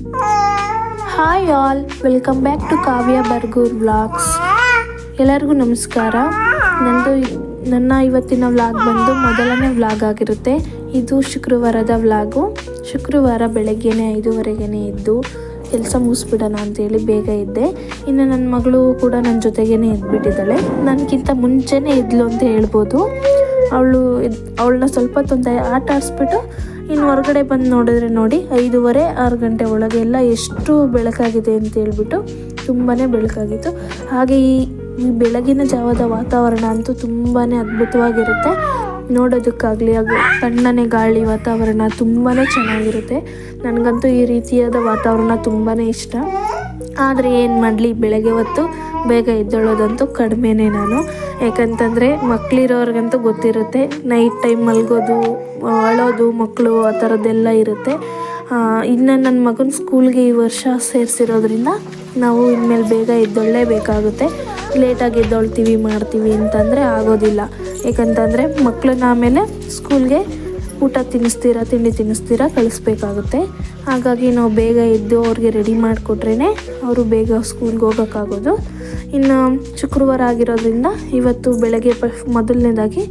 Hi all welcome back to Kavya Bargur vlogs ಎಲ್ಲರಿಗೂ ನಮಸ್ಕಾರ. ನಂದು ನನ್ನ ಇವತ್ತಿನ ವ್ಲಾಗ್ ಬಂದು ಮೊದಲನೇ ವ್ಲಾಗ್ ಆಗಿರುತ್ತೆ. ಇದು ಶುಕ್ರವಾರದ ವ್ಲಾಗು ಶುಕ್ರವಾರ ಬೆಳಗ್ಗೆನೆ ಐದುವರೆಗೇ ಇದ್ದು ಕೆಲಸ ಮುಗಿಸ್ಬಿಡೋಣ ಅಂತೇಳಿ ಬೇಗ ಇದ್ದೆ ಇನ್ನು ನನ್ನ ಮಗಳು ಕೂಡ ನನ್ನ ಜೊತೆಗೇನೆ ಎದ್ಬಿಟ್ಟಿದ್ದಾಳೆ. ನನಗಿಂತ ಮುಂಚೆನೇ ಇದ್ಲು ಅಂತ ಹೇಳ್ಬೋದು. ಅವಳು ಅವಳನ್ನ ಸ್ವಲ್ಪ ತೊಂದರೆ ಆಟ ಆಡಿಸ್ಬಿಟ್ಟು ಇನ್ನು ಹೊರಗಡೆ ಬಂದು ನೋಡಿದ್ರೆ ನೋಡಿ, ಐದೂವರೆ, ಆರು ಗಂಟೆ ಒಳಗೆ ಎಲ್ಲ ಎಷ್ಟು ಬೆಳಕಾಗಿದೆ ಅಂತ ಹೇಳ್ಬಿಟ್ಟು ತುಂಬಾ ಬೆಳಕಾಗಿತ್ತು. ಹಾಗೆ ಈ ಈ ಬೆಳಗಿನ ಜಾವದ ವಾತಾವರಣ ಅಂತೂ ತುಂಬಾ ಅದ್ಭುತವಾಗಿರುತ್ತೆ. ನೋಡೋದಕ್ಕಾಗಲಿ, ಹಾಗೂ ತಣ್ಣನೆ ಗಾಳಿ ವಾತಾವರಣ ತುಂಬಾ ಚೆನ್ನಾಗಿರುತ್ತೆ. ನನಗಂತೂ ಈ ರೀತಿಯಾದ ವಾತಾವರಣ ತುಂಬಾ ಇಷ್ಟ. ಆದರೆ ಏನು ಮಾಡಲಿ, ಬೆಳಗ್ಗೆ ಹೊತ್ತು ಬೇಗ ಎದ್ದೇಳೋದಂತೂ ಕಡಿಮೆನೆ ನಾನು. ಯಾಕಂತಂದರೆ ಮಕ್ಕಳಿರೋರ್ಗಂತೂ ಗೊತ್ತಿರುತ್ತೆ ನೈಟ್ ಟೈಮ್ ಮಲ್ಗೋದು ಅಳೋದು ಮಕ್ಕಳು ಆ ಥರದ್ದೆಲ್ಲ ಇರುತ್ತೆ. ಇನ್ನು ನನ್ನ ಮಗನ ಸ್ಕೂಲ್ಗೆ ಈ ವರ್ಷ ಸೇರಿಸಿರೋದ್ರಿಂದ ನಾವು ಇನ್ಮೇಲೆ ಬೇಗ ಎದ್ದೊಳ್ಳೇಬೇಕಾಗುತ್ತೆ. ಲೇಟಾಗಿ ಎದ್ದೊಳ್ತೀವಿ, ಮಾಡ್ತೀವಿ ಅಂತಂದರೆ ಆಗೋದಿಲ್ಲ. ಯಾಕಂತಂದರೆ ಮಕ್ಕಳನ್ನ ಆಮೇಲೆ ಸ್ಕೂಲ್ಗೆ ಊಟ ತಿನ್ನಿಸ್ತೀರಾ, ತಿಂಡಿ ತಿನ್ನಿಸ್ತೀರಾ ಕಳಿಸ್ಬೇಕಾಗುತ್ತೆ. ಹಾಗಾಗಿ ನಾವು ಬೇಗ ಎದ್ದು ಅವ್ರಿಗೆ ರೆಡಿ ಮಾಡಿಕೊಟ್ರೇ ಅವರು ಬೇಗ ಸ್ಕೂಲ್ಗೆ ಹೋಗೋಕ್ಕಾಗೋದು. ಇನ್ನು ಶುಕ್ರವಾರ ಆಗಿರೋದ್ರಿಂದ ಇವತ್ತು ಬೆಳಗ್ಗೆ ಪ, ಮೊದಲನೇದಾಗಿ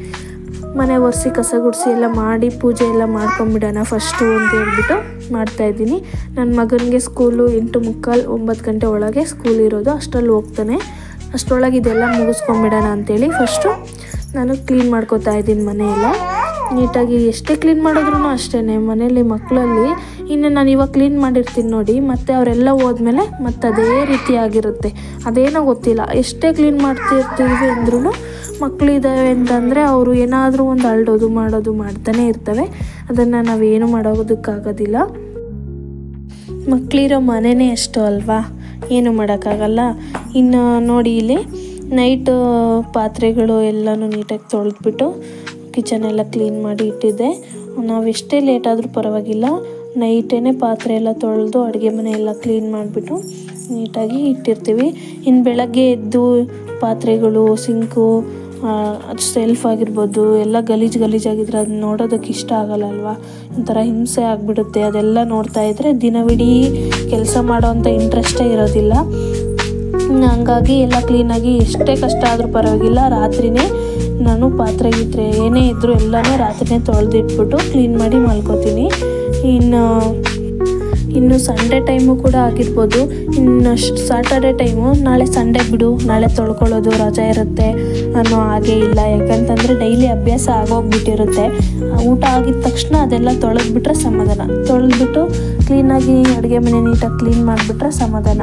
ಮನೆ ಒರೆಸಿ ಕಸ ಗುಡಿಸಿ ಎಲ್ಲ ಮಾಡಿ ಪೂಜೆ ಎಲ್ಲ ಮಾಡ್ಕೊಂಬಿಡೋಣ ಫಸ್ಟು ಅಂತ ಹೇಳ್ಬಿಟ್ಟು ಮಾಡ್ತಾಯಿದ್ದೀನಿ ನನ್ನ ಮಗನಿಗೆ ಸ್ಕೂಲು ಎಂಟು ಮುಕ್ಕಾಲು ಒಂಬತ್ತು ಗಂಟೆ ಒಳಗೆ ಸ್ಕೂಲ್ ಇರೋದು, ಅಷ್ಟರಲ್ಲಿ ಹೋಗ್ತಾನೆ. ಅಷ್ಟರೊಳಗೆ ಇದೆಲ್ಲ ಮುಗಿಸ್ಕೊಂಬಿಡೋಣ ಅಂತೇಳಿ ಫಸ್ಟು ನಾನು ಕ್ಲೀನ್ ಮಾಡ್ಕೋತಾ ಇದ್ದೀನಿ ಮನೆಯೆಲ್ಲ. ನೀಟಾಗಿ ಎಷ್ಟೇ ಕ್ಲೀನ್ ಮಾಡಿದ್ರೂ ಅಷ್ಟೇ ಮನೇಲಿ ಮಕ್ಕಳಲ್ಲಿ ಇನ್ನು ನಾನು ಇವಾಗ ಕ್ಲೀನ್ ಮಾಡಿರ್ತೀನಿ ನೋಡಿ, ಮತ್ತು ಅವರೆಲ್ಲ ಹೋದ್ಮೇಲೆ ಮತ್ತೆ ಅದೇ ರೀತಿ ಆಗಿರುತ್ತೆ. ಅದೇನೋ ಗೊತ್ತಿಲ್ಲ, ಎಷ್ಟೇ ಕ್ಲೀನ್ ಮಾಡ್ತಿರ್ತೀವಿ ಅಂದ್ರೂ ಮಕ್ಕಳಿದ್ದಾವೆ ಅಂತಂದರೆ ಅವರು ಏನಾದರೂ ಒಂದು ಅಳ್ಡೋದು ಮಾಡೋದು ಮಾಡ್ತಾನೆ ಇರ್ತವೆ. ಅದನ್ನು ನಾವೇನು ಮಾಡೋದಕ್ಕಾಗೋದಿಲ್ಲ. ಮಕ್ಕಳಿರೋ ಮನೆಯೇ ಅಷ್ಟು ಅಲ್ವಾ? ಏನು ಮಾಡೋಕ್ಕಾಗಲ್ಲ. ಇನ್ನು ನೋಡಿ ಇಲ್ಲಿ ನೈಟ್ ಪಾತ್ರೆಗಳು ಎಲ್ಲನೂ ನೀಟಾಗಿ ತೊಳೆದ್ಬಿಟ್ಟು ಕಿಚನ್ ಎಲ್ಲ ಕ್ಲೀನ್ ಮಾಡಿ ಇಟ್ಟಿದ್ದೆ. ನಾವು ಎಷ್ಟೇ ಲೇಟ್ ಆದರೂ ಪರವಾಗಿಲ್ಲ. ನೈಟೇ ಪಾತ್ರೆ ಎಲ್ಲ ತೊಳೆದು ಅಡುಗೆ ಮನೆ ಎಲ್ಲ ಕ್ಲೀನ್ ಮಾಡಿಬಿಟ್ಟು ನೀಟಾಗಿ ಇಟ್ಟಿರ್ತೀವಿ. ಇನ್ನು ಬೆಳಗ್ಗೆ ಎದ್ದು ಪಾತ್ರೆಗಳು ಸಿಂಕು ಸೆಲ್ಫ್ ಆಗಿರ್ಬೋದು, ಎಲ್ಲ ಗಲೀಜು ಗಲೀಜಾಗಿದ್ರೆ ಅದು ನೋಡೋದಕ್ಕೆ ಇಷ್ಟ ಆಗಲ್ಲ ಅಲ್ವಾ ಒಂಥರ ಹಿಂಸೆ ಆಗಿಬಿಡುತ್ತೆ. ಅದೆಲ್ಲ ನೋಡ್ತಾ ಇದ್ದರೆ ದಿನವಿಡೀ ಕೆಲಸ ಮಾಡೋವಂಥ ಇಂಟ್ರೆಸ್ಟೇ ಇರೋದಿಲ್ಲ. ಹಂಗಾಗಿ ಎಲ್ಲ ಕ್ಲೀನಾಗಿ ಎಷ್ಟೇ ಕಷ್ಟ ಆದರೂ ಪರವಾಗಿಲ್ಲ. ರಾತ್ರಿನೇ ನಾನು ಪಾತ್ರೆ ಗೀತ್ರೆ ಏನೇ ಇದ್ದರೂ ಎಲ್ಲನೂ ರಾತ್ರಿನೇ ತೊಳೆದಿಟ್ಬಿಟ್ಟು ಕ್ಲೀನ್ ಮಾಡಿ ಮಲ್ಕೋತೀನಿ. ಇನ್ನು ಇನ್ನು ಸಂಡೇ ಟೈಮು ಕೂಡ ಆಗಿರ್ಬೋದು. ಇನ್ನು ಸಾಟರ್ಡೆ ಟೈಮು ನಾಳೆ ಸಂಡೇ ಬಿಡು, ನಾಳೆ ತೊಳ್ಕೊಳ್ಳೋದು ರಜೆ ಇರುತ್ತೆ ಅನ್ನೋ ಹಾಗೆ ಇಲ್ಲ. ಯಾಕಂತಂದರೆ ಡೈಲಿ ಅಭ್ಯಾಸ ಆಗೋಗ್ಬಿಟ್ಟಿರುತ್ತೆ. ಊಟ ಆಗಿದ ತಕ್ಷಣ ಅದೆಲ್ಲ ತೊಳೆದ್ಬಿಟ್ರೆ ಸಮಾಧಾನ. ತೊಳೆದ್ಬಿಟ್ಟು ಕ್ಲೀನಾಗಿ ಅಡುಗೆ ಮನೆ ನೀಟಾಗಿ ಕ್ಲೀನ್ ಮಾಡಿಬಿಟ್ರೆ ಸಮಾಧಾನ.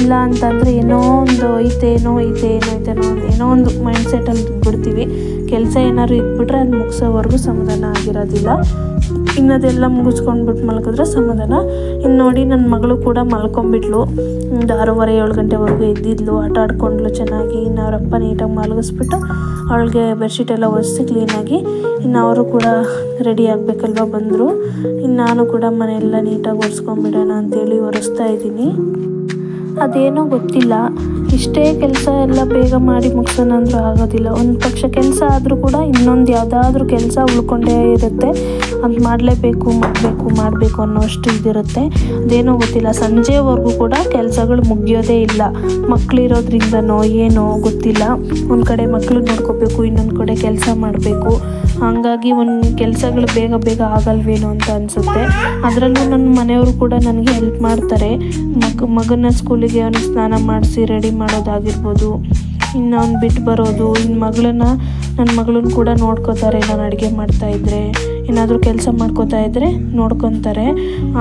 ಇಲ್ಲ ಅಂತಂದರೆ ಏನೋ ಒಂದು ಐತೆ ಏನೋ ಐತೆ ಏನೋ ಐತೆ ಏನೋ ಒಂದು ಮೈಂಡ್ ಸೆಟಲ್ಲಿ ಬಿಡ್ತೀವಿ. ಕೆಲಸ ಏನಾದ್ರು ಇದ್ಬಿಟ್ರೆ ಅದು ಮುಗಿಸೋವರೆಗೂ ಸಮಾಧಾನ ಆಗಿರೋದಿಲ್ಲ. ಇನ್ನದೆಲ್ಲ ಮುಗಿಸ್ಕೊಂಡ್ಬಿಟ್ಟು ಮಲ್ಕಿದ್ರೆ ಸಮಾಧಾನ. ಇನ್ನು ನೋಡಿ ನನ್ನ ಮಗಳು ಕೂಡ ಮಲ್ಕೊಂಬಿಟ್ಲು. ಒಂದು ಆರೂವರೆ, ಏಳು ಗಂಟೆವರೆಗೂ ಎದ್ದಿದ್ಲು. ಆಟ ಆಡ್ಕೊಂಡ್ಲು ಚೆನ್ನಾಗಿ. ಇನ್ನು ಅವರಪ್ಪ ನೀಟಾಗಿ ಮಲಗಿಸ್ಬಿಟ್ಟು ಅವಳಿಗೆ ಬೆಡ್ಶೀಟ್ ಎಲ್ಲ ಒರೆಸಿ ಕ್ಲೀನಾಗಿ ಇನ್ನು ಅವರು ಕೂಡ ರೆಡಿ ಆಗಬೇಕಲ್ವ ಬಂದರು. ಇನ್ನು ನಾನು ಕೂಡ ಮನೆಯೆಲ್ಲ ನೀಟಾಗಿ ಒರೆಸ್ಕೊಂಬಿಡೋಣ ಅಂತೇಳಿ ಒರೆಸ್ತಾ ಇದ್ದೀನಿ. ಅದೇನೋ ಗೊತ್ತಿಲ್ಲ. ಇಷ್ಟೇ ಕೆಲಸ ಎಲ್ಲ ಬೇಗ ಮಾಡಿ ಮುಗಿಸೋಣ ಅಂದರೂ ಆಗೋದಿಲ್ಲ. ಒಂದು ಪಕ್ಷ ಕೆಲಸ ಆದರೂ ಕೂಡ ಇನ್ನೊಂದು ಯಾವುದಾದ್ರೂ ಕೆಲಸ ಉಳ್ಕೊಂಡೇ ಇರುತ್ತೆ. ಅದು ಮಾಡಲೇಬೇಕು, ಮಾಡಬೇಕು ಮಾಡಬೇಕು ಅನ್ನೋ ಅಷ್ಟು ಇದಿರುತ್ತೆ. ಅದೇನೋ ಗೊತ್ತಿಲ್ಲ, ಸಂಜೆವರೆಗೂ ಕೂಡ ಕೆಲಸಗಳು ಮುಗಿಯೋದೇ ಇಲ್ಲ. ಮಕ್ಕಳಿರೋದ್ರಿಂದನೋ ಏನೋ ಗೊತ್ತಿಲ್ಲ. ಒಂದು ಕಡೆ ಮಕ್ಕಳು ನೋಡ್ಕೋಬೇಕು, ಇನ್ನೊಂದು ಕಡೆ ಕೆಲಸ ಮಾಡಬೇಕು. ಹಾಗಾಗಿ ಒಂದು ಕೆಲಸಗಳು ಬೇಗ ಬೇಗ ಆಗಲ್ವೇನೋ ಅಂತ ಅನಿಸುತ್ತೆ. ಅದರಲ್ಲೂ ನನ್ನ ಮನೆಯವರು ಕೂಡ ನನಗೆ ಹೆಲ್ಪ್ ಮಾಡ್ತಾರೆ. ಮಗ ಮಗನ ಸ್ಕೂಲಿಗೆ ಅವನು ಸ್ನಾನ ಮಾಡಿಸಿ ರೆಡಿ ಮಾಡೋದಾಗಿರ್ಬೋದು. ಇನ್ನು ಅವ್ನು ಬಿಟ್ಟು ಬರೋದು ಇನ್ನು ಮಗಳನ್ನ ನನ್ನ ಮಗಳನ್ನ ಕೂಡ ನೋಡ್ಕೋತಾರೆ, ನಾನು ಅಡುಗೆ ಮಾಡ್ತಾಯಿದ್ರೆ ಏನಾದರೂ ಕೆಲಸ ಮಾಡ್ಕೋತಾ ಇದ್ದರೆ ನೋಡ್ಕೊತಾರೆ.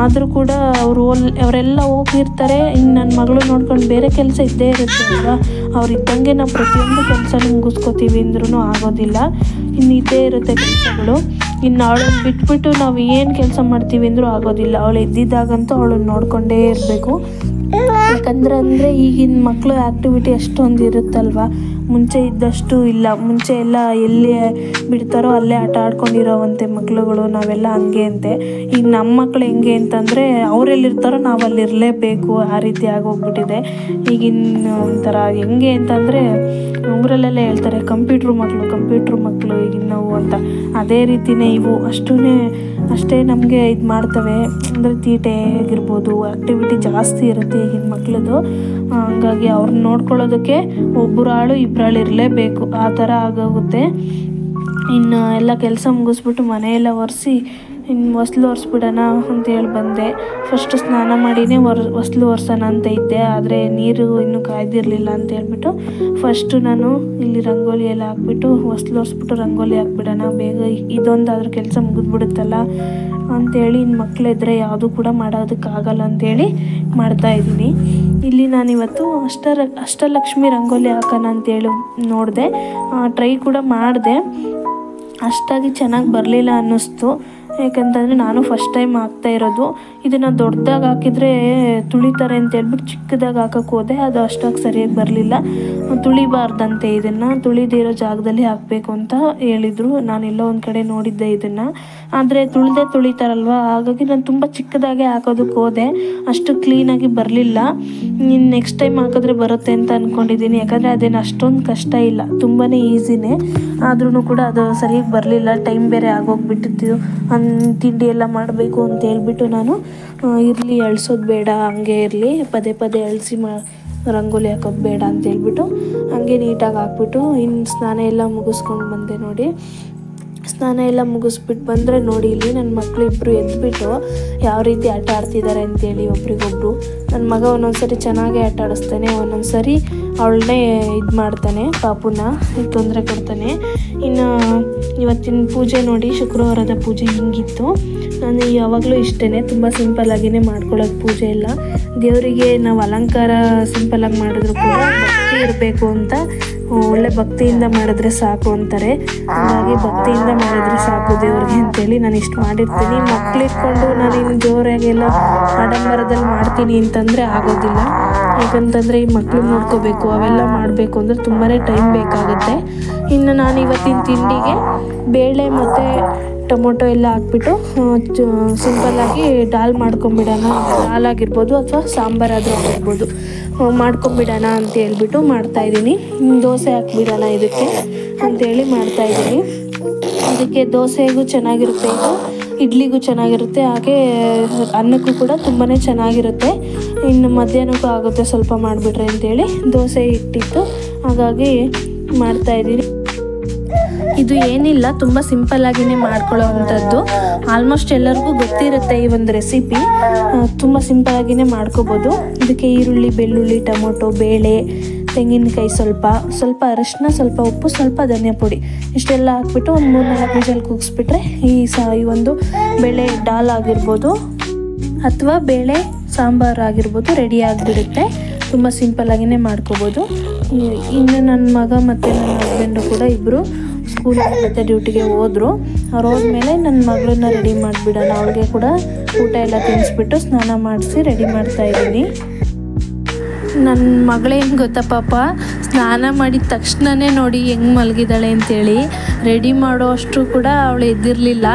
ಆದರೂ ಕೂಡ ಅವರು ಅವರೆಲ್ಲ ಹೋಗಿರ್ತಾರೆ. ಇನ್ನು ನನ್ನ ಮಗಳು ನೋಡ್ಕೊಂಡು ಬೇರೆ ಕೆಲಸ ಇದ್ದೇ ಇರುತ್ತೆ ಅಲ್ವಾ? ಅವ್ರು ಇದ್ದಂಗೆ ನಾವು ಪ್ರತಿಯೊಂದು ಕೆಲಸನೂ ಮುಗಿಸ್ಕೋತೀವಿ ಅಂದ್ರೂ ಆಗೋದಿಲ್ಲ. ಇನ್ನು ಇದ್ದೇ ಇರುತ್ತೆ ಕೆಲಸಗಳು. ಇನ್ನು ಅವಳನ್ನು ಬಿಟ್ಬಿಟ್ಟು ನಾವು ಏನು ಕೆಲಸ ಮಾಡ್ತೀವಿ ಅಂದರೂ ಆಗೋದಿಲ್ಲ. ಅವಳು ಇದ್ದಿದ್ದಾಗಂತೂ ಅವಳನ್ನ ನೋಡಿಕೊಂಡೇ ಇರಬೇಕು. ಯಾಕಂದ್ರೆ ಅಂದರೆ ಈಗಿನ ಮಕ್ಕಳು ಆ್ಯಕ್ಟಿವಿಟಿ ಅಷ್ಟೊಂದು ಇರುತ್ತಲ್ವ? ಮುಂಚೆ ಇದ್ದಷ್ಟು ಇಲ್ಲ. ಮುಂಚೆ ಎಲ್ಲ ಎಲ್ಲಿ ಬಿಡ್ತಾರೋ ಅಲ್ಲೇ ಆಟ ಆಡ್ಕೊಂಡಿರೋವಂತೆ ಮಕ್ಳುಗಳು, ನಾವೆಲ್ಲ ಹಂಗೆ ಅಂತೆ. ಈಗ ನಮ್ಮ ಮಕ್ಳು ಹೆಂಗೆ ಅಂತಂದರೆ ಅವರೆಲ್ಲಿರ್ತಾರೋ ನಾವು ಅಲ್ಲಿ ಇರಲೇಬೇಕು ಆ ರೀತಿ ಆಗೋಗ್ಬಿಟ್ಟಿದೆ. ಈಗಿನ ಒಂಥರ ಹೆಂಗೆ ಅಂತಂದರೆ ಊರಲ್ಲೆಲ್ಲ ಹೇಳ್ತಾರೆ, ಕಂಪ್ಯೂಟ್ರ್ ಮಕ್ಕಳು ಕಂಪ್ಯೂಟ್ರ್ ಮಕ್ಕಳು ಈಗಿನ ಅಂತ. ಅದೇ ರೀತಿಯೇ ಇವು ಅಷ್ಟೂ ಅಷ್ಟೇ ನಮಗೆ ಇದು ಮಾಡ್ತವೆ. ಅಂದರೆ ತೀಟೆ ಆಗಿರ್ಬೋದು ಆ್ಯಕ್ಟಿವಿಟಿ ಜಾಸ್ತಿ ಇರುತ್ತೆ ಈಗಿನ ಮಕ್ಳದ್ದು ಹಾಗಾಗಿ ಅವ್ರನ್ನ ನೋಡ್ಕೊಳ್ಳೋದಕ್ಕೆ ಒಬ್ಬರು ಆಳು ಇಬ್ಬರು ಆಳು ಇರಲೇಬೇಕು. ಆ ಥರ ಆಗೋಗುತ್ತೆ. ಇನ್ನು ಎಲ್ಲ ಕೆಲಸ ಮುಗಿಸ್ಬಿಟ್ಟು ಮನೆಯೆಲ್ಲ ಒರೆಸಿ ಇನ್ನು ಹೊಸ್ಲು ಒರೆಸ್ಬಿಡೋಣ ಅಂತೇಳಿ ಬಂದೆ. ಫಸ್ಟು ಸ್ನಾನ ಮಾಡಿನೇ ಒರ್ ಹೊಸ್ಲು ಒರೆಸೋಣ ಅಂತ ಇದ್ದೆ. ಆದರೆ ನೀರು ಇನ್ನೂ ಕಾಯ್ದಿರಲಿಲ್ಲ ಅಂತ ಹೇಳ್ಬಿಟ್ಟು ಫಸ್ಟು ನಾನು ಇಲ್ಲಿ ರಂಗೋಲಿ ಎಲ್ಲ ಹಾಕ್ಬಿಟ್ಟು ಹೊಸ್ಲು ಒರೆಸ್ಬಿಟ್ಟು ರಂಗೋಲಿ ಹಾಕ್ಬಿಡೋಣ, ಬೇಗ ಇದೊಂದಾದ್ರೂ ಕೆಲಸ ಮುಗಿದ್ಬಿಡುತ್ತಲ್ಲ ಅಂತೇಳಿ ಇನ್ನು ಮಕ್ಕಳಿದ್ರೆ ಯಾವುದೂ ಕೂಡ ಮಾಡೋದಕ್ಕಾಗಲ್ಲ ಅಂತೇಳಿ ಮಾಡ್ತಾಯಿದ್ದೀನಿ ಇಲ್ಲಿ ನಾನಿವತ್ತು ಅಷ್ಟರ, ಅಷ್ಟಲಕ್ಷ್ಮಿ ರಂಗೋಲಿ ಹಾಕೋಣ ಅಂತೇಳಿ ನೋಡಿದೆ. ಟ್ರೈ ಕೂಡ ಮಾಡಿದೆ. ಅಷ್ಟಾಗಿ ಚೆನ್ನಾಗಿ ಬರಲಿಲ್ಲ ಅನ್ನಿಸ್ತು. ಯಾಕಂತಂದರೆ ನಾನು ಫಸ್ಟ್ ಟೈಮ್ ಹಾಕ್ತಾ ಇರೋದು. ಇದನ್ನು ದೊಡ್ಡದಾಗಿ ಹಾಕಿದರೆ ತುಳಿತಾರೆ ಅಂತ ಹೇಳ್ಬಿಟ್ಟು ಚಿಕ್ಕದಾಗಿ ಹಾಕಕ್ಕೆ ಹೋದೆ. ಅದು ಅಷ್ಟಾಗಿ ಸರಿಯಾಗಿ ಬರಲಿಲ್ಲ. ತುಳಿಬಾರ್ದಂತೆ ಇದನ್ನು. ತುಳಿದಿರೋ ಜಾಗದಲ್ಲಿ ಹಾಕಬೇಕು ಅಂತ ಹೇಳಿದರು. ನಾನು ಎಲ್ಲೋ ಒಂದು ಕಡೆ ನೋಡಿದ್ದೆ ಇದನ್ನು. ಆದರೆ ತುಳಿದೇ ತುಳಿತಾರಲ್ವ? ಹಾಗಾಗಿ ನಾನು ತುಂಬ ಚಿಕ್ಕದಾಗೆ ಹಾಕೋದಕ್ಕೆ ಹೋದೆ. ಅಷ್ಟು ಕ್ಲೀನಾಗಿ ಬರಲಿಲ್ಲ. ಇನ್ನು ನೆಕ್ಸ್ಟ್ ಟೈಮ್ ಹಾಕಿದ್ರೆ ಬರುತ್ತೆ ಅಂತ ಅಂದ್ಕೊಂಡಿದ್ದೀನಿ ಯಾಕಂದರೆ ಅದೇನು ಅಷ್ಟೊಂದು ಕಷ್ಟ ಇಲ್ಲ. ತುಂಬಾ ಈಸಿನೇ ಆದ್ರೂ ಕೂಡ ಅದು ಸರಿಯಾಗಿ ಬರಲಿಲ್ಲ. ಟೈಮ್ ಬೇರೆ ಆಗೋಗ್ಬಿಟ್ಟಿತ್ತು. ಅನ್ ತಿಂಡಿ ಎಲ್ಲ ಮಾಡಬೇಕು ಅಂತ ಹೇಳ್ಬಿಟ್ಟು ನಾನು ಇರಲಿ, ಅಳ್ಸೋದು ಬೇಡ, ಹಂಗೆ ಇರಲಿ, ಪದೇ ಪದೇ ಅಳಿಸಿ ಮಾ, ರಂಗೋಲಿ ಹಾಕೋದು ಬೇಡ ಅಂತ ಹೇಳ್ಬಿಟ್ಟು ಹಂಗೆ ನೀಟಾಗಿ ಹಾಕ್ಬಿಟ್ಟು ಇನ್ನು ಸ್ನಾನ ಎಲ್ಲ ಮುಗಿಸ್ಕೊಂಡು ಬಂದೆ ನೋಡಿ. ಸ್ನಾನ ಎಲ್ಲ ಮುಗಿಸ್ಬಿಟ್ಟು ಬಂದರೆ ನೋಡಿ ಇಲ್ಲಿ ನನ್ನ ಮಕ್ಕಳು ಇಬ್ಬರು ಎದ್ಬಿಟ್ಟು ಯಾವ ರೀತಿ ಆಟ ಆಡ್ತಿದ್ದಾರೆ ಅಂತೇಳಿ ಒಬ್ರಿಗೊಬ್ರು. ನನ್ನ ಮಗ ಒಂದೊಂದು ಸರಿ ಚೆನ್ನಾಗೇ ಆಟ ಆಡಿಸ್ತಾನೆ ಒಂದೊಂದು ಸರಿ ಅವಳನ್ನೇ ಇದು ಮಾಡ್ತಾನೆ, ಪಾಪುನ ತೊಂದರೆ ಕೊಡ್ತಾನೆ. ಇನ್ನು ಇವತ್ತಿನ ಪೂಜೆ ನೋಡಿ ಶುಕ್ರವಾರದ ಪೂಜೆ ಹಿಂಗಿತ್ತು. ನಾನು ಯಾವಾಗಲೂ ಇಷ್ಟೇ ತುಂಬ ಸಿಂಪಲ್ಲಾಗಿಯೇ ಮಾಡ್ಕೊಳ್ಳೋದು ಪೂಜೆ ಎಲ್ಲ. ದೇವರಿಗೆ ನಾವು ಅಲಂಕಾರ ಸಿಂಪಲ್ಲಾಗಿ ಮಾಡಿದ್ರು ಕೂಡ ಇರಬೇಕು ಅಂತ ಒಳ್ಳೆ ಭಕ್ತಿಯಿಂದ ಮಾಡಿದ್ರೆ ಸಾಕು ಅಂತಾರೆ. ಹಾಗಾಗಿ ಭಕ್ತಿಯಿಂದ ಮಾಡಿದ್ರೆ ಸಾಕು ದೇವ್ರಿಗೆ ಅಂತೇಳಿ ನಾನು ಇಷ್ಟು ಮಾಡಿರ್ತೀನಿ. ಮಕ್ಳಿಟ್ಕೊಂಡು ನಾನು ಇನ್ನು ಜೋರಾಗೆಲ್ಲ ಆಡಂಬರದಲ್ಲಿ ಮಾಡ್ತೀನಿ ಅಂತಂದರೆ ಆಗೋದಿಲ್ಲ. ಯಾಕಂತಂದರೆ ಈ ಮಕ್ಕಳು ನೋಡ್ಕೋಬೇಕು, ಅವೆಲ್ಲ ಮಾಡಬೇಕು ಅಂದರೆ ತುಂಬಾ ಟೈಮ್ ಬೇಕಾಗುತ್ತೆ. ಇನ್ನು ನಾನು ಇವತ್ತಿನ ತಿಂಡಿಗೆ ಬೇಳೆ ಮತ್ತು ಟೊಮೊಟೊ ಎಲ್ಲ ಹಾಕ್ಬಿಟ್ಟು ಸಿಂಪಲ್ಲಾಗಿ ಡಾಲ್ ಮಾಡ್ಕೊಂಬಿಡೋಣ. ದಾಲ್ ಆಗಿರ್ಬೋದು ಅಥವಾ ಸಾಂಬಾರಾದರೂ ಆಗಿರ್ಬೋದು. ಮಾಡ್ಕೊಂಬಿಡೋಣ ಅಂತ ಹೇಳ್ಬಿಟ್ಟು ಮಾಡ್ತಾಯಿದ್ದೀನಿ ದೋಸೆ ಹಾಕ್ಬಿಡೋಣ ಇದಕ್ಕೆ ಅಂತೇಳಿ ಮಾಡ್ತಾಯಿದ್ದೀನಿ ಅದಕ್ಕೆ ದೋಸೆಗೂ ಚೆನ್ನಾಗಿರುತ್ತೆ ಇದು. ಇಡ್ಲಿಗೂ ಚೆನ್ನಾಗಿರುತ್ತೆ. ಹಾಗೆ ಅನ್ನಕ್ಕೂ ಕೂಡ ತುಂಬಾ ಚೆನ್ನಾಗಿರುತ್ತೆ. ಇನ್ನು ಮಧ್ಯಾಹ್ನಕ್ಕೂ ಆಗುತ್ತೆ ಸ್ವಲ್ಪ ಮಾಡಿಬಿಟ್ರೆ ಅಂತೇಳಿ ದೋಸೆ ಇಟ್ಟಿತ್ತು ಹಾಗಾಗಿ ಮಾಡ್ತಾಯಿದ್ದೀನಿ ಇದು ಏನಿಲ್ಲ, ತುಂಬ ಸಿಂಪಲ್ ಆಗಿನೇ ಮಾಡ್ಕೊಳ್ಳೋವಂಥದ್ದು. ಆಲ್ಮೋಸ್ಟ್ ಎಲ್ಲರಿಗೂ ಗೊತ್ತಿರುತ್ತೆ ಈ ಒಂದು ರೆಸಿಪಿ ತುಂಬ ಆಗಿನೇ ಮಾಡ್ಕೋಬೋದು. ಇದಕ್ಕೆ ಈರುಳ್ಳಿ, ಬೆಳ್ಳುಳ್ಳಿ, ಟೊಮೊಟೊ, ಬೇಳೆ, ತೆಂಗಿನಕಾಯಿ ಸ್ವಲ್ಪ ಸ್ವಲ್ಪ ಅರಿಶಿನ ಸ್ವಲ್ಪ ಉಪ್ಪು, ಸ್ವಲ್ಪ ಧನಿಯಾ ಪುಡಿ. ಇಷ್ಟೆಲ್ಲ ಹಾಕ್ಬಿಟ್ಟು ಒಂದು ಮೂರು ನಾಲ್ಕು ವಿಷಲ್ ಕೂಗಿಸ್ಬಿಟ್ರೆ ಈ ಸಹ ಈ ಒಂದು ಬೇಳೆ ಡಾಲ್ ಆಗಿರ್ಬೋದು ಅಥವಾ ಬೇಳೆ ಸಾಂಬಾರು ಆಗಿರ್ಬೋದು ರೆಡಿ ಆಗಿಬಿಡುತ್ತೆ. ತುಂಬ ಸಿಂಪಲ್ಲಾಗಿಯೇ ಮಾಡ್ಕೋಬೋದು. ಇನ್ನು ನನ್ನ ಮಗ ಮತ್ತು ನನ್ನ ಹಸ್ಬೆಂಡು ಕೂಡ ಇಬ್ಬರು ಸ್ಕೂಲಿಗೆ ಮತ್ತು ಡ್ಯೂಟಿಗೆ ಹೋದರು. ಅವ್ರು ಹೋದ್ಮೇಲೆ ನನ್ನ ಮಗಳನ್ನ ರೆಡಿ ಮಾಡಿಬಿಡೋಣ. ಅವಳಿಗೆ ಕೂಡ ಊಟ ಎಲ್ಲ ತಿನ್ನಿಸ್ಬಿಟ್ಟು ಸ್ನಾನ ಮಾಡಿಸಿ ರೆಡಿ ಮಾಡ್ತಾಯಿದ್ದೀನಿ ನನ್ನ ಮಗಳೇನು ಗೊತ್ತಾ ಪಾಪ? ಸ್ನಾನ ಮಾಡಿದ ತಕ್ಷಣವೇ ನೋಡಿ ಹೆಂಗೆ ಮಲಗಿದ್ದಾಳೆ ಅಂತೇಳಿ. ರೆಡಿ ಮಾಡೋ ಅಷ್ಟು ಕೂಡ ಅವಳು ಎದ್ದಿರಲಿಲ್ಲ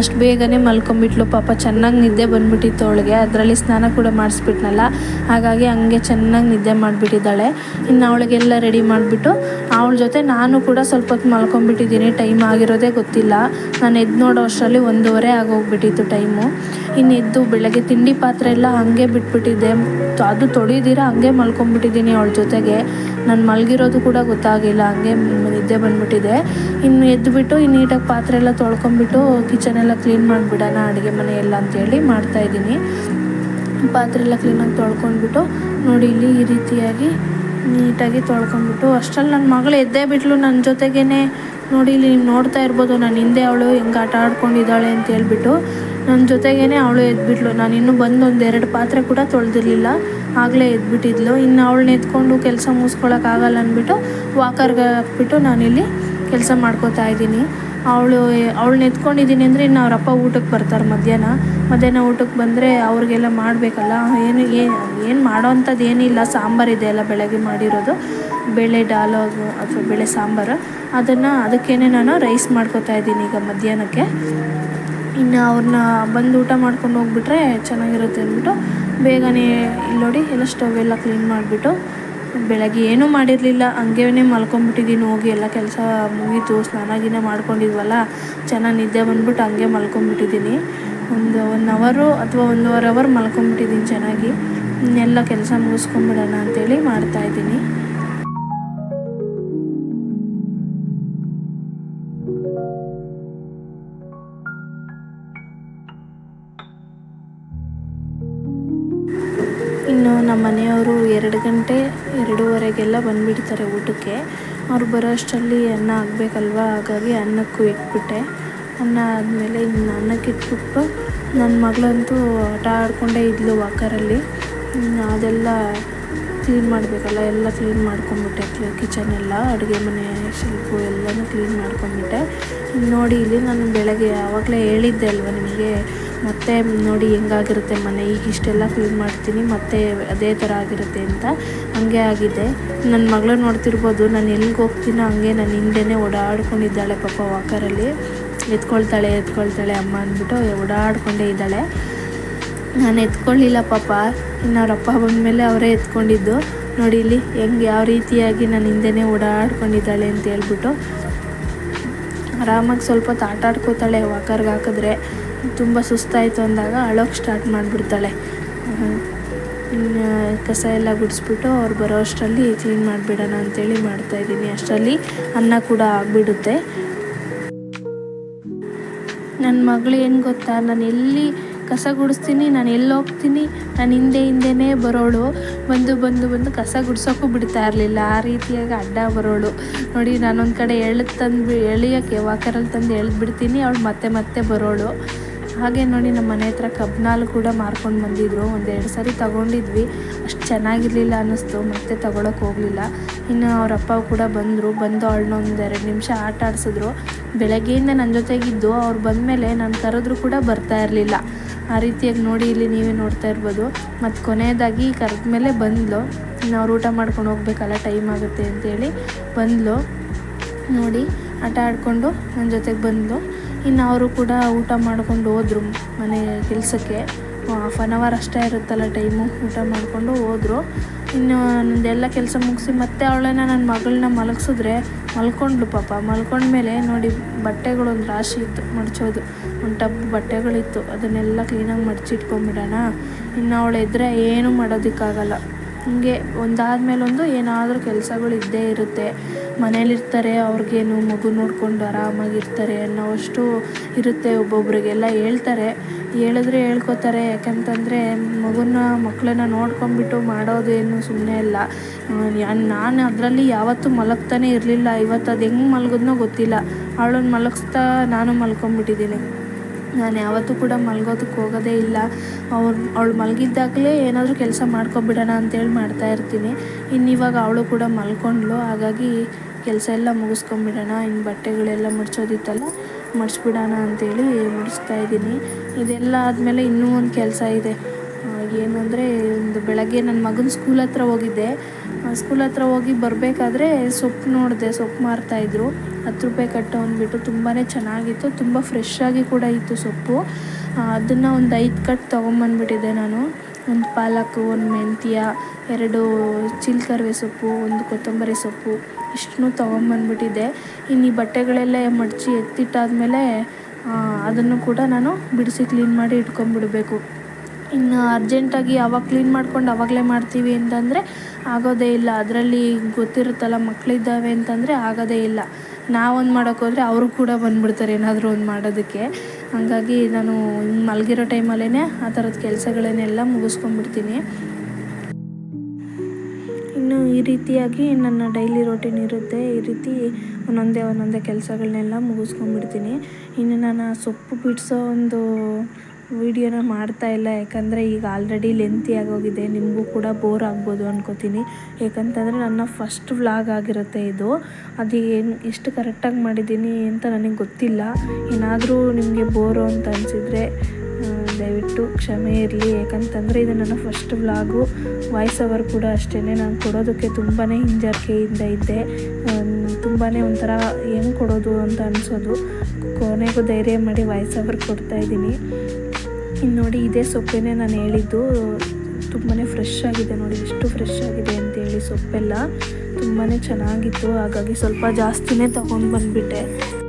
ಅಷ್ಟು ಬೇಗನೆ ಮಲ್ಕೊಂಬಿಟ್ಲು ಪಾಪ ಚೆನ್ನಾಗಿ ನಿದ್ದೆ ಬಂದ್ಬಿಟ್ಟಿತ್ತು ಅವಳಿಗೆ. ಅದರಲ್ಲಿ ಸ್ನಾನ ಕೂಡ ಮಾಡಿಸ್ಬಿಟ್ನಲ್ಲ. ಹಾಗಾಗಿ ಹಂಗೆ ಚೆನ್ನಾಗಿ ನಿದ್ದೆ ಮಾಡಿಬಿಟ್ಟಿದ್ದಾಳೆ. ಇನ್ನು ಅವಳಿಗೆಲ್ಲ ರೆಡಿ ಮಾಡಿಬಿಟ್ಟು ಅವಳ ಜೊತೆ ನಾನು ಕೂಡ ಸ್ವಲ್ಪ ಹೊತ್ತು ಮಲ್ಕೊಂಡ್ಬಿಟ್ಟಿದ್ದೀನಿ. ಟೈಮ್ ಆಗಿರೋದೇ ಗೊತ್ತಿಲ್ಲ. ನಾನು ಎದ್ದು ನೋಡೋ ಅಷ್ಟರಲ್ಲಿ ಒಂದೂವರೆ ಆಗೋಗ್ಬಿಟ್ಟಿತ್ತು ಟೈಮು ಇನ್ನು ಎದ್ದು ಬೆಳಗ್ಗೆ ತಿಂಡಿ ಪಾತ್ರೆ ಎಲ್ಲ ಹಾಗೆ ಬಿಟ್ಬಿಟ್ಟಿದ್ದೆ. ಅದು ತೊಳಿದಿರ ಹಂಗೆ ಮಲ್ಕೊಂಬಿಟ್ಟಿದ್ದೀನಿ ಅವಳ ಜೊತೆಗೆ. ನಾನು ಮಲಗಿರೋದು ಕೂಡ ಗೊತ್ತಾಗಿಲ್ಲ. ಹಂಗೆ ನಿದ್ದೆ ಬಂದ್ಬಿಟ್ಟಿದೆ. ಇನ್ನು ಎದ್ದುಬಿಟ್ಟು ಇನ್ನು ನೀಟಾಗಿ ಪಾತ್ರೆ ಎಲ್ಲ ತೊಳ್ಕೊಂಬಿಟ್ಟು ಕಿಚನೆಲ್ಲ ಕ್ಲೀನ್ ಮಾಡಿಬಿಡೋಣ, ಅಡುಗೆ ಮನೆ ಎಲ್ಲ ಅಂತೇಳಿ ಮಾಡ್ತಾಯಿದ್ದೀನಿ ಪಾತ್ರೆ ಎಲ್ಲ ಕ್ಲೀನಾಗಿ ತೊಳ್ಕೊಂಡ್ಬಿಟ್ಟು ನೋಡಿ ಇಲ್ಲಿ ಈ ರೀತಿಯಾಗಿ ನೀಟಾಗಿ ತೊಳ್ಕೊಂಡ್ಬಿಟ್ಟು, ಅಷ್ಟರಲ್ಲಿ ನನ್ನ ಮಗಳು ಎದ್ದೇ ಬಿಟ್ಲು ನನ್ನ ಜೊತೆಗೇ ನೋಡಿ, ಇಲ್ಲಿ ನೀವು ನೋಡ್ತಾ ಇರ್ಬೋದು, ನಾನು ಹಿಂದೆ ಅವಳು ಹೆಂಗೆ ಆಟ ಆಡ್ಕೊಂಡಿದ್ದಾಳೆ ಅಂತ ಹೇಳ್ಬಿಟ್ಟು ನನ್ನ ಜೊತೆಗೇ ಅವಳು ಎದ್ಬಿಟ್ಲು. ನಾನು ಇನ್ನೂ ಬಂದು ಒಂದು ಎರಡು ಪಾತ್ರೆ ಕೂಡ ತೊಳೆದಿರಲಿಲ್ಲ. ಆಗಲೇ ಎದ್ಬಿಟ್ಟಿದ್ಲು. ಇನ್ನು ಅವಳನ್ನ ಎತ್ಕೊಂಡು ಕೆಲಸ ಮುಗಿಸ್ಕೊಳಕ್ಕಾಗಲ್ಲ ಅಂದ್ಬಿಟ್ಟು ವಾಕರ್ಗೆ ಹಾಕ್ಬಿಟ್ಟು ನಾನಿಲ್ಲಿ ಕೆಲಸ ಮಾಡ್ಕೋತಾ ಇದ್ದೀನಿ. ಅವಳು, ಅವಳನ್ನ ಎತ್ಕೊಂಡಿದ್ದೀನಿ ಅಂದರೆ ಇನ್ನು ಅಪ್ಪ ಊಟಕ್ಕೆ ಬರ್ತಾರೆ ಮಧ್ಯಾಹ್ನ. ಮಧ್ಯಾಹ್ನ ಊಟಕ್ಕೆ ಬಂದರೆ ಅವ್ರಿಗೆಲ್ಲ ಮಾಡಬೇಕಲ್ಲ, ಏನು ಏನು ಏನು ಮಾಡೋ ಅಂಥದ್ದು ಏನಿಲ್ಲ ಸಾಂಬಾರು ಇದೆ ಅಲ್ಲ ಬೆಳಗ್ಗೆ ಮಾಡಿರೋದು. ಬೇಳೆ ಡಾಲು ಅಥವಾ ಬೇಳೆ ಸಾಂಬಾರು. ಅದನ್ನು, ಅದಕ್ಕೇನೆ ನಾನು ರೈಸ್ ಮಾಡ್ಕೋತಾ ಇದ್ದೀನಿ ಈಗ ಮಧ್ಯಾಹ್ನಕ್ಕೆ. ಇನ್ನು ಅವ್ರನ್ನ ಬಂದು ಊಟ ಮಾಡ್ಕೊಂಡು ಹೋಗ್ಬಿಟ್ರೆ ಚೆನ್ನಾಗಿರುತ್ತೆ ಅಂದ್ಬಿಟ್ಟು ಬೇಗನೆ ಇಲ್ಲಿ ನೋಡಿ ಎಲ್ಲ ಸ್ಟವ್ ಎಲ್ಲ ಕ್ಲೀನ್ ಮಾಡಿಬಿಟ್ಟು ಬೆಳಗ್ಗೆ ಏನೂ ಮಾಡಿರಲಿಲ್ಲ, ಹಂಗೇನೆ ಮಲ್ಕೊಂಡ್ಬಿಟ್ಟಿದ್ದೀನಿ ಹೋಗಿ ಎಲ್ಲ ಕೆಲಸ ಮುಗೀತು, ಸ್ನಾನ ಗಿನ ಮಾಡ್ಕೊಂಡಿದ್ವಲ್ಲ, ಚೆನ್ನಾಗಿ ನಿದ್ದೆ ಬಂದ್ಬಿಟ್ಟು ಹಂಗೆ ಮಲ್ಕೊಂಬಿಟ್ಟಿದ್ದೀನಿ ಒಂದು ಒನ್ ಅವರು ಅಥವಾ ಒಂದೂವರೆ ಅವರ್ ಮಲ್ಕೊಂಡ್ಬಿಟ್ಟಿದ್ದೀನಿ ಚೆನ್ನಾಗಿ. ಎಲ್ಲ ಕೆಲಸ ಮುಗಿಸ್ಕೊಂಬಿಡೋಣ ಅಂತೇಳಿ ಮಾಡ್ತಾಯಿದ್ದೀನಿ ಗಂಟೆ ಎರಡೂವರೆಗೆಲ್ಲ ಬಂದುಬಿಡ್ತಾರೆ ಊಟಕ್ಕೆ. ಅವ್ರು ಬರೋ ಅಷ್ಟರಲ್ಲಿ ಅನ್ನ ಆಗಬೇಕಲ್ವ? ಹಾಗಾಗಿ ಅನ್ನಕ್ಕೂ ಇಟ್ಬಿಟ್ಟೆ. ಅನ್ನ ಆದಮೇಲೆ ಇನ್ನು ಅನ್ನಕ್ಕೆ ಇಟ್ಬಿಟ್ಟು ನನ್ನ ಮಗಳಂತೂ ಆಟ ಆಡಿಕೊಂಡೇ ಇದ್ಲು ವಾಕರಲ್ಲಿ. ಅದೆಲ್ಲ ಕ್ಲೀನ್ ಮಾಡಬೇಕಲ್ಲ, ಎಲ್ಲ ಕ್ಲೀನ್ ಮಾಡ್ಕೊಂಬಿಟ್ಟೆ ಕಿಚನ್ ಎಲ್ಲ ಅಡುಗೆ ಮನೆ, ಶೆಲ್ಫು ಎಲ್ಲನೂ ಕ್ಲೀನ್ ಮಾಡ್ಕೊಂಬಿಟ್ಟೆ ನೋಡಿ ಇಲ್ಲಿ ನಾನು ಬೆಳಗ್ಗೆ ಯಾವಾಗಲೇ ಹೇಳಿದ್ದೆ ಅಲ್ವ ನಿಮಗೆ ಮತ್ತೆ ನೋಡಿ ಹೆಂಗಾಗಿರುತ್ತೆ ಮನೆ. ಈಗ ಇಷ್ಟೆಲ್ಲ ಕ್ಲೀನ್ ಮಾಡ್ತೀನಿ, ಮತ್ತೆ ಅದೇ ಥರ ಆಗಿರುತ್ತೆ ಅಂತ ಹಂಗೆ ಆಗಿದೆ. ನನ್ನ ಮಗಳು ನೋಡ್ತಿರ್ಬೋದು, ನಾನು ಎಲ್ಲಿಗೆ ಹೋಗ್ತೀನೋ ಹಂಗೆ ನನ್ನ ಹಿಂದೆನೇ ಓಡಾಡ್ಕೊಂಡಿದ್ದಾಳೆ ಪಾಪ ವಾಕರಲ್ಲಿ. ಎತ್ಕೊಳ್ತಾಳೆ ಎತ್ಕೊಳ್ತಾಳೆ ಅಮ್ಮ ಅಂದ್ಬಿಟ್ಟು ಓಡಾಡ್ಕೊಂಡೇ ಇದ್ದಾಳೆ. ನಾನು ಎತ್ಕೊಳ್ಳಿಲ್ಲ ಪಾಪ. ಇನ್ನು ಅವರಪ್ಪ ಅಪ್ಪ ಬಂದಮೇಲೆ ಅವರೇ ಎತ್ಕೊಂಡಿದ್ದು. ನೋಡಿ ಇಲ್ಲಿ ಹೆಂಗೆ ಯಾವ ರೀತಿಯಾಗಿ ನಾನು ಹಿಂದೆನೇ ಓಡಾಡ್ಕೊಂಡಿದ್ದಾಳೆ ಅಂತ ಹೇಳ್ಬಿಟ್ಟು ಆರಾಮಾಗಿ ಸ್ವಲ್ಪ ಹೊತ್ತು ಆಟ ಆಡ್ಕೋತಾಳೆ ವಾಕರ್ಗೆ ಹಾಕಿದ್ರೆ. ತುಂಬ ಸುಸ್ತಾಯಿತು ಅಂದಾಗ ಅಳೋಕ್ಕೆ ಸ್ಟಾರ್ಟ್ ಮಾಡಿಬಿಡ್ತಾಳೆ. ಕಸ ಎಲ್ಲ ಗುಡಿಸ್ಬಿಟ್ಟು ಅವ್ರು ಬರೋ ಅಷ್ಟರಲ್ಲಿ ಕ್ಲೀನ್ ಮಾಡಿಬಿಡೋಣ ಅಂತೇಳಿ ಮಾಡ್ತಾಯಿದ್ದೀನಿ ಅಷ್ಟರಲ್ಲಿ ಅನ್ನ ಕೂಡ ಆಗಿಬಿಡುತ್ತೆ. ನನ್ನ ಮಗಳು ಏನು ಗೊತ್ತಾ? ನಾನು ಎಲ್ಲಿ ಕಸ ಗುಡಿಸ್ತೀನಿ, ನಾನು ಎಲ್ಲಿ ಹೋಗ್ತೀನಿ, ನಾನು ಹಿಂದೆ ಹಿಂದೆನೇ ಬರೋಳು. ಬಂದು ಬಂದು ಬಂದು ಕಸ ಗುಡಿಸೋಕ್ಕೂ ಬಿಡ್ತಾ ಇರಲಿಲ್ಲ. ಆ ರೀತಿಯಾಗಿ ಅಡ್ಡ ಬರೋಳು. ನೋಡಿ, ನಾನೊಂದು ಕಡೆ ಎಳ್ದು ತಂದು ಎಳಿಯೋಕ್ಕೆ, ವಾಕರಲ್ಲಿ ತಂದು ಎಳ್ದು ಬಿಡ್ತೀನಿ ಅವಳು ಮತ್ತೆ ಮತ್ತೆ ಬರೋಳು. ಹಾಗೆ ನೋಡಿ ನಮ್ಮ ಮನೆ ಹತ್ರ ಕಬ್ನಾಲು ಕೂಡ ಮಾರ್ಕೊಂಡು ಬಂದಿದ್ರು. ಒಂದೆರಡು ಸಾರಿ ತಗೊಂಡಿದ್ವಿ. ಅಷ್ಟು ಚೆನ್ನಾಗಿರಲಿಲ್ಲ ಅನ್ನಿಸ್ತು. ಮತ್ತೆ ತಗೊಳಕ್ಕೆ ಹೋಗಲಿಲ್ಲ. ಇನ್ನು ಅವ್ರ ಅಪ್ಪ ಕೂಡ ಬಂದರು. ಬಂದು ಅವಳನ್ನ ಒಂದು ಎರಡು ನಿಮಿಷ ಆಟ ಆಡಿಸಿದ್ರು. ಬೆಳಗ್ಗೆಯಿಂದ ನನ್ನ ಜೊತೆಗಿದ್ದು. ಅವ್ರು ಬಂದಮೇಲೆ ನಾನು ಕರೆದ್ರೂ ಕೂಡ ಬರ್ತಾ ಇರಲಿಲ್ಲ. ಆ ರೀತಿಯಾಗಿ ನೋಡಿ ಇಲ್ಲಿ ನೀವೇ ನೋಡ್ತಾ ಇರ್ಬೋದು. ಮತ್ತು ಕೊನೆಯದಾಗಿ ಕರೆದ ಮೇಲೆ ಬಂದ್ಲು. ಇನ್ನು ಅವ್ರು ಊಟ ಮಾಡ್ಕೊಂಡು ಹೋಗ್ಬೇಕಲ್ಲ, ಟೈಮ್ ಆಗುತ್ತೆ ಅಂತೇಳಿ ಬಂದ್ಲು. ನೋಡಿ, ಆಟ ಆಡಿಕೊಂಡು ನನ್ನ ಜೊತೆಗೆ ಬಂದಳು ಇನ್ನು ಅವರು ಕೂಡ ಊಟ ಮಾಡ್ಕೊಂಡು ಹೋದರು ಮನೆ ಕೆಲಸಕ್ಕೆ. ಹಾಫ್ ಆನ್ ಅವರ್ ಅಷ್ಟೇ ಇರುತ್ತಲ್ಲ ಟೈಮು ಊಟ ಮಾಡಿಕೊಂಡು ಹೋದರು. ಇನ್ನು ನಂದೆಲ್ಲ ಕೆಲಸ ಮುಗಿಸಿ ಮತ್ತೆ ಅವಳನ್ನ ನನ್ನ ಮಗಳನ್ನ ಮಲಗಿಸಿದ್ರೆ ಮಲ್ಕೊಂಡ್ಳು ಪಾಪ. ಮಲ್ಕೊಂಡ್ಮೇಲೆ ನೋಡಿ ಬಟ್ಟೆಗಳು ಒಂದು ರಾಶಿ ಇತ್ತು, ಮಡಚೋದು. ಒಂದು ಟಬ್ ಬಟ್ಟೆಗಳಿತ್ತು, ಅದನ್ನೆಲ್ಲ ಕ್ಲೀನಾಗಿ ಮಡಚಿಟ್ಕೊಂಬಿಡೋಣ. ಇನ್ನು ಅವಳು ಎದ್ರೆ ಏನೂ ಮಾಡೋದಕ್ಕಾಗಲ್ಲ. ಹೀಗೆ ಒಂದಾದ ಮೇಲೊಂದು ಏನಾದರೂ ಕೆಲಸಗಳು ಇದ್ದೇ ಇರುತ್ತೆ. ಮನೇಲಿರ್ತಾರೆ, ಅವ್ರಿಗೇನು ಮಗು ನೋಡ್ಕೊಂಡು ಆರಾಮಾಗಿರ್ತಾರೆ ಅನ್ನೋವಷ್ಟು ಇರುತ್ತೆ ಒಬ್ಬೊಬ್ರಿಗೆಲ್ಲ ಹೇಳ್ತಾರೆ. ಹೇಳಿದ್ರೆ ಹೇಳ್ಕೊತಾರೆ, ಯಾಕಂತಂದರೆ ಮಗುನ ಮಕ್ಕಳನ್ನ ನೋಡ್ಕೊಂಬಿಟ್ಟು ಮಾಡೋದೇನು ಸುಮ್ಮನೆ ಇಲ್ಲ ನಾನು ಅದರಲ್ಲಿ ಯಾವತ್ತೂ ಮಲಗ್ತಾನೆ ಇರಲಿಲ್ಲ, ಇವತ್ತು ಅದು ಹೆಂಗೆ ಮಲಗಿದ್ನೋ ಗೊತ್ತಿಲ್ಲ. ಅವಳನ್ನ ಮಲಗಿಸ್ತಾ ನಾನು ಮಲ್ಕೊಂಬಿಟ್ಟಿದ್ದೀನಿ ನಾನು ಯಾವತ್ತೂ ಕೂಡ ಮಲ್ಗೋದಕ್ಕೆ ಹೋಗೋದೇ ಇಲ್ಲ. ಅವ್ರು, ಅವಳು ಮಲಗಿದ್ದಾಗಲೇ ಏನಾದರೂ ಕೆಲಸ ಮಾಡ್ಕೊಬಿಡೋಣ ಅಂತೇಳಿ ಮಾಡ್ತಾ ಇರ್ತೀನಿ. ಇನ್ನು ಅವಳು ಕೂಡ ಮಲ್ಕೊಂಡ್ಳು. ಹಾಗಾಗಿ ಕೆಲಸ ಎಲ್ಲ ಮುಗಿಸ್ಕೊಂಬಿಡೋಣ. ಇನ್ನು ಬಟ್ಟೆಗಳೆಲ್ಲ ಮಡ್ಚೋದಿತ್ತಲ್ಲ ಮುಡಿಸ್ಬಿಡೋಣ ಅಂತೇಳಿ ಮುಡಿಸ್ತಾ ಇದ್ದೀನಿ. ಇದೆಲ್ಲ ಆದಮೇಲೆ ಇನ್ನೂ ಒಂದು ಕೆಲಸ ಇದೆ. ಏನು ಅಂದರೆ, ಒಂದು ಬೆಳಗ್ಗೆ ನನ್ನ ಮಗನ ಸ್ಕೂಲ್ ಹತ್ರ ಹೋಗಿದ್ದೆ. ಸ್ಕೂಲ್ ಹತ್ರ ಹೋಗಿ ಬರಬೇಕಾದ್ರೆ ಸೊಪ್ಪು ನೋಡಿದೆ, ಸೊಪ್ಪು ಮಾರ್ತಾಯಿದ್ರು ಹತ್ತು ರೂಪಾಯಿ ಕಟ್ಟು ಅಂದ್ಬಿಟ್ಟು ತುಂಬಾ ಚೆನ್ನಾಗಿತ್ತು, ತುಂಬ ಫ್ರೆಶ್ ಆಗಿ ಕೂಡ ಇತ್ತು ಸೊಪ್ಪು. ಅದನ್ನು ಒಂದು ಐದು ಕಟ್ ತೊಗೊಂಬಂದ್ಬಿಟ್ಟಿದ್ದೆ ನಾನು. ಒಂದು ಪಾಲಕು, ಒಂದು ಮೆಂತ್ಯ, ಎರಡು ಚಿಲ್ಕರ್ವೆ ಸೊಪ್ಪು, ಒಂದು ಕೊತ್ತಂಬರಿ ಸೊಪ್ಪು, ಇಷ್ಟನ್ನು ತೊಗೊಂಬಂದ್ಬಿಟ್ಟಿದ್ದೆ. ಇನ್ನು ಈ ಬಟ್ಟೆಗಳೆಲ್ಲ ಮಡಚಿ ಎತ್ತಿಟ್ಟಾದಮೇಲೆ ಅದನ್ನು ಕೂಡ ನಾನು ಬಿಡಿಸಿ ಕ್ಲೀನ್ ಮಾಡಿ ಇಟ್ಕೊಂಡ್ಬಿಡ್ಬೇಕು. ಇನ್ನು ಅರ್ಜೆಂಟಾಗಿ ಯಾವಾಗ ಕ್ಲೀನ್ ಮಾಡ್ಕೊಂಡು ಆವಾಗಲೇ ಮಾಡ್ತೀವಿ ಅಂತಂದರೆ ಆಗೋದೇ ಇಲ್ಲ. ಅದರಲ್ಲಿ ಗೊತ್ತಿರುತ್ತಲ್ಲ ಮಕ್ಕಳಿದ್ದಾವೆ ಅಂತಂದರೆ ಆಗೋದೇ ಇಲ್ಲ. ನಾವೊಂದು ಮಾಡೋಕ್ಕೆ ಹೋದರೆ ಅವರು ಕೂಡ ಬಂದುಬಿಡ್ತಾರೆ ಏನಾದರೂ ಒಂದು ಮಾಡೋದಕ್ಕೆ. ಹಾಗಾಗಿ ನಾನು ಮಲಗಿರೋ ಟೈಮಲ್ಲೇ ಆ ಥರದ ಕೆಲಸಗಳನ್ನೆಲ್ಲ ಮುಗಿಸ್ಕೊಂಡ್ಬಿಡ್ತೀನಿ. ಇನ್ನು ಈ ರೀತಿಯಾಗಿ ನನ್ನ ಡೈಲಿ ರೊಟೀನ್ ಇರುತ್ತೆ. ಈ ರೀತಿ ಒಂದೊಂದೇ ಒಂದೊಂದೇ ಕೆಲಸಗಳನ್ನೆಲ್ಲ ಮುಗಿಸ್ಕೊಂಡ್ಬಿಡ್ತೀನಿ. ಇನ್ನು ನಾನು ಸೊಪ್ಪು ಬಿಡಿಸೋ ಒಂದು ವೀಡಿಯೋನ ಮಾಡ್ತಾ ಇಲ್ಲ. ಯಾಕಂದರೆ ಈಗ ಆಲ್ರೆಡಿ ಲೆಂತಿ ಆಗೋಗಿದೆ ನಿಮಗೂ ಕೂಡ ಬೋರ್ ಆಗ್ಬೋದು ಅನ್ಕೋತೀನಿ. ಯಾಕಂತಂದರೆ ನನ್ನ ಫಸ್ಟ್ ವ್ಲಾಗ್ ಆಗಿರುತ್ತೆ ಇದು. ಅದು ಏನು, ಎಷ್ಟು ಕರೆಕ್ಟಾಗಿ ಮಾಡಿದ್ದೀನಿ ಅಂತ ನನಗೆ ಗೊತ್ತಿಲ್ಲ. ಏನಾದರೂ ನಿಮಗೆ ಬೋರು ಅಂತ ಅನಿಸಿದರೆ ದಯವಿಟ್ಟು ಕ್ಷಮೆ ಇರಲಿ. ಯಾಕಂತಂದರೆ ಇದು ನನ್ನ ಫಸ್ಟ್ ವ್ಲಾಗು ವಾಯ್ಸ್ ಓವರ್ ಕೂಡ ಅಷ್ಟೇ ನಾನು ಕೊಡೋದಕ್ಕೆ ತುಂಬಾ ಹಿಂಜರಿಕೆಯಿಂದ ಇದ್ದೆ. ತುಂಬಾ ಒಂಥರ ಹೆಂಗೆ ಕೊಡೋದು ಅಂತ ಅನಿಸೋದು. ಕೊನೆಗೂ ಧೈರ್ಯ ಮಾಡಿ ವಾಯ್ಸ್ ಓವರ್ ಕೊಡ್ತಾಯಿದ್ದೀನಿ ಇನ್ನು ನೋಡಿ ಇದೇ ಸೊಪ್ಪೇನೆ ನಾನು ಹೇಳಿದ್ದು. ತುಂಬಾ ಫ್ರೆಶ್ ಆಗಿದೆ ನೋಡಿ, ಎಷ್ಟು ಫ್ರೆಶ್ ಆಗಿದೆ ಅಂತೇಳಿ ಸೊಪ್ಪೆಲ್ಲ. ತುಂಬಾ ಚೆನ್ನಾಗಿತ್ತು, ಹಾಗಾಗಿ ಸ್ವಲ್ಪ ಜಾಸ್ತಿನೇ ತೊಗೊಂಡು ಬಂದುಬಿಟ್ಟೆ.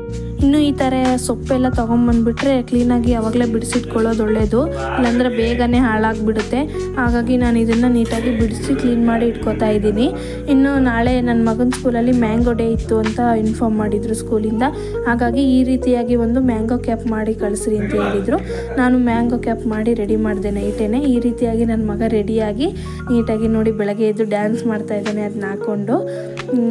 ಇನ್ನು ಈ ಥರ ಸೊಪ್ಪೆಲ್ಲ ತೊಗೊಂಬಂದ್ಬಿಟ್ರೆ ಕ್ಲೀನಾಗಿ ಯಾವಾಗಲೇ ಬಿಡಿಸಿಟ್ಕೊಳ್ಳೋದು ಒಳ್ಳೆಯದು ಇಲ್ಲಾಂದರೆ ಬೇಗನೆ ಹಾಳಾಗಿಬಿಡುತ್ತೆ. ಹಾಗಾಗಿ ನಾನು ಇದನ್ನು ನೀಟಾಗಿ ಬಿಡಿಸಿ ಕ್ಲೀನ್ ಮಾಡಿ ಇಟ್ಕೋತಾ ಇದ್ದೀನಿ. ಇನ್ನು ನಾಳೆ ನನ್ನ ಮಗನ ಸ್ಕೂಲಲ್ಲಿ ಮ್ಯಾಂಗೋ ಡೇ ಇತ್ತು ಅಂತ ಇನ್ಫಾರ್ಮ್ ಮಾಡಿದರು ಸ್ಕೂಲಿಂದ. ಹಾಗಾಗಿ ಈ ರೀತಿಯಾಗಿ ಒಂದು ಮ್ಯಾಂಗೋ ಕ್ಯಾಪ್ ಮಾಡಿ ಕಳಿಸ್ರಿ ಅಂತ ಹೇಳಿದರು. ನಾನು ಮ್ಯಾಂಗೋ ಕ್ಯಾಪ್ ಮಾಡಿ ರೆಡಿ ಮಾಡಿದೆ ನೈಟೇನೆ. ಈ ರೀತಿಯಾಗಿ ನನ್ನ ಮಗ ರೆಡಿಯಾಗಿ ನೀಟಾಗಿ ನೋಡಿ ಬೆಳಗ್ಗೆ ಎದ್ದು ಡ್ಯಾನ್ಸ್ ಮಾಡ್ತಾ ಇದ್ದಾನೆ ಅದನ್ನ ಹಾಕ್ಕೊಂಡು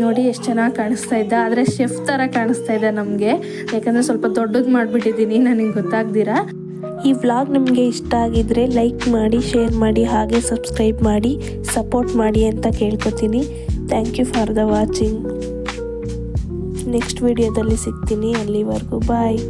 ನೋಡಿ ಎಷ್ಟು ಚೆನ್ನಾಗಿ ಕಾಣಿಸ್ತಾ ಇದ್ದ ಆದರೆ ಶೆಫ್ ಥರ ಕಾಣಿಸ್ತಾ ಇದೆ ನಮಗೆ. ಯಾಕಂದರೆ ಸ್ವಲ್ಪ ದೊಡ್ಡದು ಮಾಡಿಬಿಟ್ಟಿದ್ದೀನಿ. ನನಗೆ ಗೊತ್ತಾಗ್ದಿರಾ? ಈ ವ್ಲಾಗ್ ನಿಮಗೆ ಇಷ್ಟ ಆಗಿದ್ರೆ ಲೈಕ್ ಮಾಡಿ ಶೇರ್ ಮಾಡಿ, ಹಾಗೆ ಸಬ್ಸ್ಕ್ರೈಬ್ ಮಾಡಿ ಸಪೋರ್ಟ್ ಮಾಡಿ ಅಂತ ಕೇಳ್ಕೊತೀನಿ. Thank you for the watching next ವಿಡಿಯೋದಲ್ಲಿ ಸಿಗ್ತೀನಿ. ಅಲ್ಲಿವರೆಗೂ ಬಾಯ್